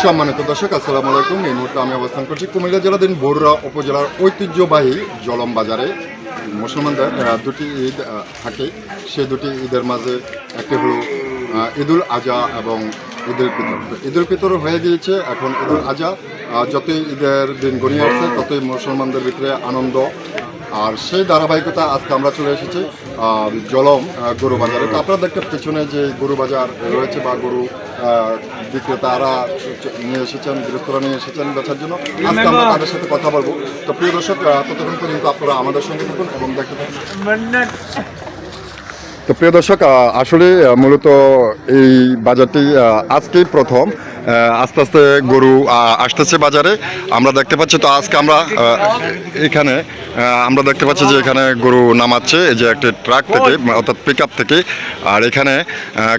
সম্মানিত দর্শক, আসসালামু আলাইকুম। এই মুহূর্তে আমি অবস্থান করছি কুমিল্লা জেলাধীন বরুড়া উপজেলার ঐতিহ্যবাহী জলম বাজারে মুসলমানদের দুটি ঈদ থাকে। সেই দুটি ঈদের মাঝে একটি হলো ঈদুল আজহা এবং ঈদুল ফিতর। ঈদুল ফিতর হয়ে গিয়েছে, এখন ঈদুল আজহা। যতই ঈদের দিন গড়িয়ে আসছে, ততই মুসলমানদের ভিতরে আনন্দ। আর সেই ধারাবাহিকতা আজকে আমরা চলে এসেছি জলম গরু বাজারে। তো আপনারা দেখতে পেছনে যে গরু বাজার রয়েছে বা গরু বিক্রেতারা নিয়ে এসেছেন গৃহস্থরা নিয়ে এসেছেন বেচার জন্য। আজকে আমরা তাদের সাথে কথা বলব। তো প্রিয় দর্শক ততক্ষণ পর্যন্ত আপনারা আমাদের সঙ্গে থাকুন এবং দেখতে থাকুন। তো প্রিয় দর্শক আসলে মূলত এই বাজারটি আজকেই প্রথম। আস্তে আস্তে গরু আসতেছে বাজারে। আমরা দেখতে পাচ্ছি, তো আজকে আমরা এখানে আমরা দেখতে পাচ্ছি যে এখানে গরু নামাচ্ছে, এই যে একটি ট্রাক থেকে, অর্থাৎ পিক থেকে। আর এখানে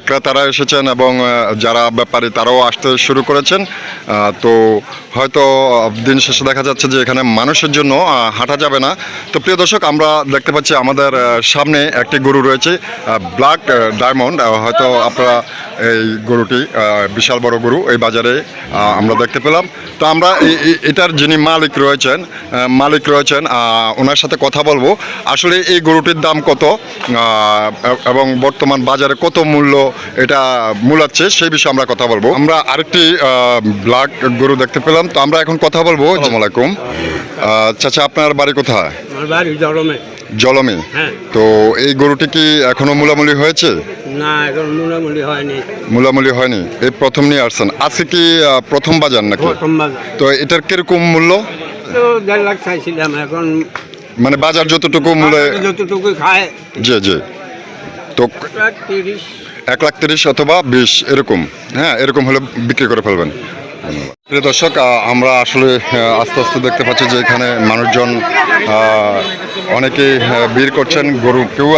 ক্রেতারা এসেছেন এবং যারা ব্যাপারী তারাও আসতে শুরু করেছেন। তো হয়তো দিন শেষে দেখা যাচ্ছে যে এখানে মানুষের জন্য হাঁটা যাবে না। তো প্রিয় দর্শক, আমরা দেখতে পাচ্ছি আমাদের সামনে একটি গরু রয়েছে। ব্ল্যাক ডায়মন্ড হয়তো আপনারা এই গরুটি বিশাল বড় গরু এই বাজারে আমরা দেখতে পেলাম। তো আমরা এটার যিনি মালিক রয়েছেন মালিক রয়েছেন ওনার সাথে কথা বলব। আসলে এই গরুটির দাম কত এবং বর্তমান বাজারে কত মূল্য এটা মূলাচ্ছে সেই বিষয়ে আমরা কথা বলব। আমরা আরেকটি ব্ল্যাক গরু দেখতে পেলাম। তো আমরা এখন কথা বলব আসসালামু আলাইকুম। আহ, চাচা আপনার বাড়ি কোথায়? জলমে। হ্যাঁ। তো এই গরুটি কি এখনও মূলামূলি হয়েছে? না এখন হয়নি। মূলামূলি হয়নি। এই প্রথম নিয়ে আসছেন। আজকে কি প্রথম বাজার নাকি? প্রথম বাজার। তো এটার কীরকম মূল্য? তো দেড় লাখ চাইছিলাম এখন মানে বাজার যতটুকু মূল্যে যতটুকু খায়। জি জি। তো এক লাখ তিরিশ অথবা বিশ এরকম। হ্যাঁ এরকম হলে বিক্রি করে ফেলবেন। ধন্যবাদ। প্রিয় দর্শক আমরা আসলে আস্তে আস্তে দেখতে পাচ্ছি যে এখানে মানুষজন অনেকে ভিড় করছেন গরু কেউ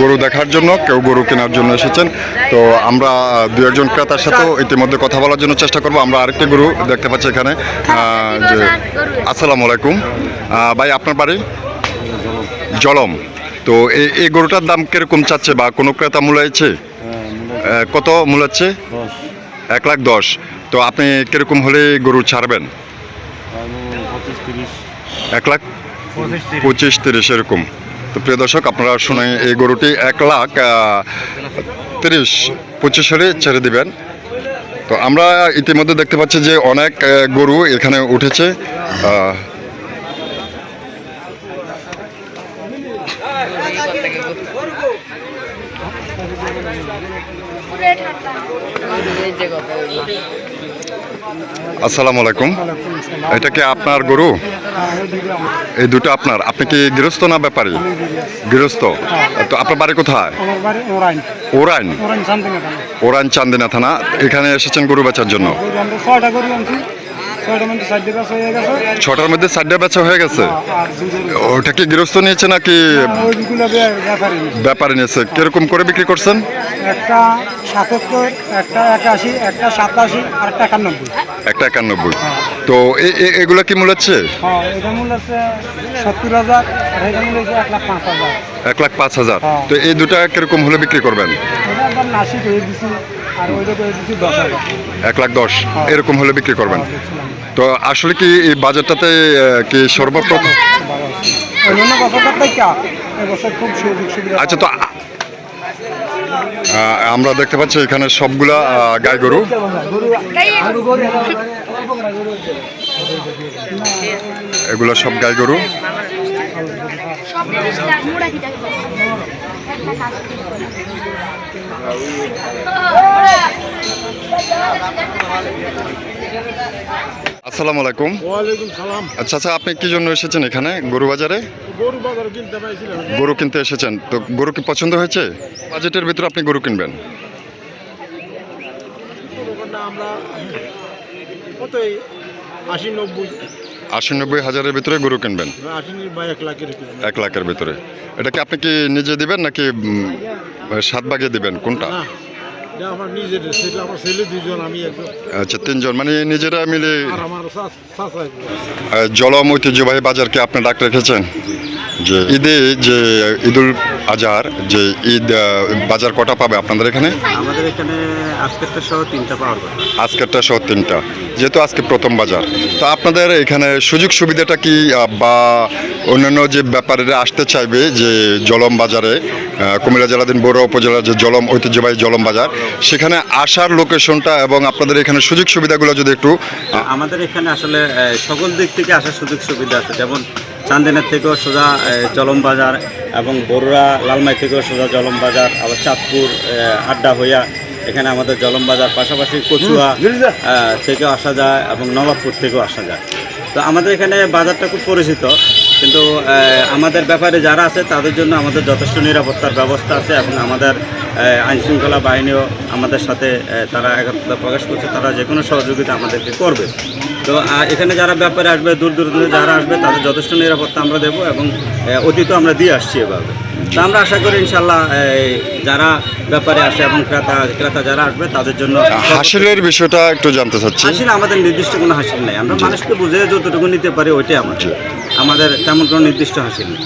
গরু দেখার জন্য কেউ গরু কেনার জন্য এসেছেন। তো আমরা দু একজন ক্রেতার সাথেও ইতিমধ্যে কথা বলার জন্য চেষ্টা করব। আমরা আরেকটি গরু দেখতে পাচ্ছি এখানে যে আসসালামু আলাইকুম। ভাই আপনার বাড়ি? জলম। তো এই এই গরুটার দাম কীরকম চাচ্ছে বা কোনো ক্রেতা মূলাইছে আহ, কত মূলাচ্ছে এক লাখ দশ। তো আপনি কীরকম হলে গরু ছাড়বেন? এক লাখ? পঁচিশ তিরিশ। এরকম। তো প্রিয় দর্শক আপনারা শুনে এই গরুটি এক লাখ তিরিশ পঁচিশ হলে ছেড়ে দিবেন। তো আমরা ইতিমধ্যে দেখতে পাচ্ছি যে অনেক গরু এখানে উঠেছে। আসসালামু আলাইকুম। এটা কি আপনার গরু? এই দুটো আপনার। আপনি কি গৃহস্থ না ব্যাপারী? গৃহস্থ। তো আপনার বাড়ি কোথায়? ওরাইন। ওরাইন। চান্দিনা থানা। এখানে এসেছেন গরু বেচার জন্য? ছয়টা গরু হয়ে ছটার মধ্যে সাইডে বেচা হয়ে গেছে? ওটা কি গৃহস্থ নিয়েছে নাকি ব্যাপারে নিয়েছে। কীরকম করে বিক্রি করছেন? একটা সাতাত্তর একটা একাশি একটা সাতাশি আর একটা একানব্বই। একটা একানব্বই। তো এ- এ- এগুলো কি হ্যাঁ মূল্য হচ্ছে সত্তর হাজার এক লাখ পাঁচ হাজার। এক লাখ পাঁচ হাজার। হ্যাঁ। তো এই দুটা কীরকম হলে বিক্রি করবেন? আর ওইটা করে দশ এক লাখ দশ এরকম হলে বিক্রি করবেন। তো আসলে কি এই বাজারটাতে কি সর্বপ্রথম আচ্ছা তো আমরা দেখতে পাচ্ছি এখানে সবগুলা গাই গরু। এগুলো সব গাই গরু। সব আসসালামু আলাইকুম। ওয়ালাইকুম সালাম। আচ্ছা আচ্ছা আপনি কি জন্য এসেছেন এখানে? গরু বাজারে গরু বাজার কিনতে পাইছিলাম। গরু কিনতে এসেছেন। তো গরু কি পছন্দ হয়েছে? বাজেটের ভিতরে আপনি গরু কিনবেন। আমরা আশি নব্বই। আশি নব্বই হাজারের ভিতরে গরু কিনবেন। এক লাখের ভিতরে। এটা কি আপনি কি নিজে দিবেন নাকি সাত ভাগে দিবেন কোনটা? না আমার নিজের সেটা আমার ছেলে দুজন আমি একজন। আচ্ছা তিনজন মানে নিজেরা মিলে আমার জলম ঐতিহ্যবাহী বাজারকে আপনি ডাক রেখেছেন? যে ঈদে যে ঈদুল আজহার যে ঈদ বাজার কটা পাবে আপনাদের এখানে? আমাদের এখানে আজকেরটা সহ তিনটা পাওয়ার কথা আজকেরটা সহ তিনটা যেহেতু আজকে প্রথম বাজার। তো আপনাদের এখানে সুযোগ সুবিধাটা কি বা অন্যান্য যে ব্যাপারীরা আসতে চাইবে যে জলম বাজারে কুমিল্লা জেলাধীন বড়ুয়া উপজেলার যে জলম ঐতিহ্যবাহী জলম বাজার সেখানে আসার লোকেশনটা এবং আপনাদের এখানে সুযোগ সুবিধাগুলো যদি একটু আমাদের এখানে আসলে সকল দিক থেকে আসার সুযোগ সুবিধা আছে। যেমন চান্দিনার থেকেও সোজা জলম বাজার এবং বড়ুয়া লালমাই থেকেও সোজা জলম বাজার আবার চাঁদপুর আড্ডা হইয়া এখানে আমাদের জলম বাজার পাশাপাশি কচুয়া থেকেও আসা যায় এবং নবাবপুর থেকেও আসা যায়। তো আমাদের এখানে বাজারটা খুব পরিচিত কিন্তু আমাদের ব্যাপারে যারা আছে তাদের জন্য আমাদের যথেষ্ট নিরাপত্তার ব্যবস্থা আছে এবং আমাদের আইন শৃঙ্খলা বাহিনীও আমাদের সাথে তারা একাত্মতা প্রকাশ করছে তারা যে কোনো সহযোগিতা আমাদেরকে করবে। তো এখানে যারা ব্যাপারে আসবে দূর দূর দূরে যারা আসবে তাদের যথেষ্ট নিরাপত্তা আমরা দেবো এবং অতীত অতীতও আমরা দিয়ে আসছি এভাবে। তো আমরা আশা করি ইনশাল্লাহ যারা ব্যাপারে আসে এবং ক্রেতা ক্রেতা যারা আসবে তাদের জন্য হাসিলের বিষয়টা একটু জানতে চাচ্ছি। হাসিল আমাদের নির্দিষ্ট কোনো হাসিল নেই। আমরা মানুষকে বুঝে যতটুকু নিতে পারি ওইটাই আমাদের। আমাদের তেমন কোনো নির্দিষ্ট হাসিল নেই।